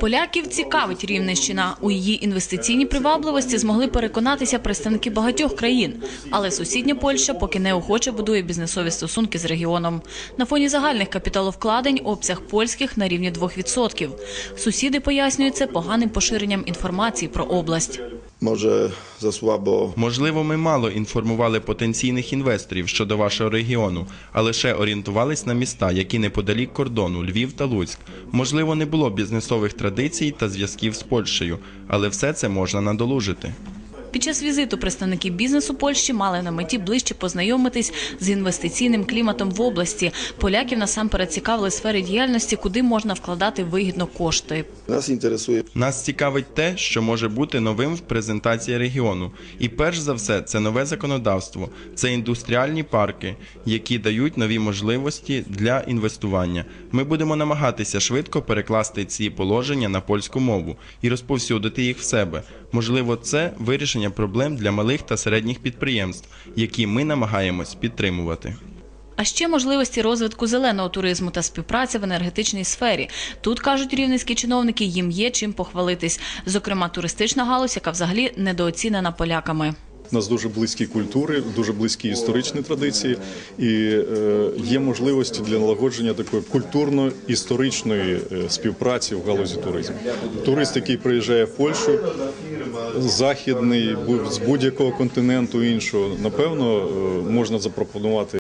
Поляків цікавить Рівненщина. У її інвестиційній привабливості змогли переконатися представники багатьох країн. Але сусідня Польща поки неохоче будує бізнесові стосунки з регіоном. На фоні загальних капіталовкладень обсяг польських на рівні 2%. Сусіди пояснюють це поганим поширенням інформації про область. Może за слабо. Можливо, ми мало інформували потенційних інвесторів щодо вашого регіону, а лише орієнтувались на міста, які неподалік кордону Львів та Луцьк. Можливо, не було бізнесових традицій та зв'язків з Польщею, але все це можна надолужити. Під час візиту представники бізнесу Польщі мали на меті ближче познайомитись з інвестиційним кліматом в області. Поляків насамперед цікавили сфери діяльності, куди можна вкладати вигідно кошти. nas interesuje Нас цікавить те, що може бути новим в презентації регіону. І перш за все, це нове законодавство, це індустріальні парки, які дають нові можливості для інвестування. Ми будемо намагатися швидко перекласти ці положення на польську мову і розповсюдити їх в себе. Можливо, це вирішення проблем для малих та середніх підприємств, які ми намагаємось підтримувати. А ще можливості розвитку зеленого туризму та співпраці в енергетичній сфері. Тут кажуть рівненські чиновники, їм є чим похвалитись. Зокрема, туристична галузь, яка взагалі недооцінена поляками. У нас дуже близькі культури, дуже близькі історичні традиції, і е, є можливості для налагодження такої культурно-історичної е, співпраці в галузі туризму. Турист, який приїжджає в Польщу, західний з будь-якого континенту іншого, напевно, е, можна запропонувати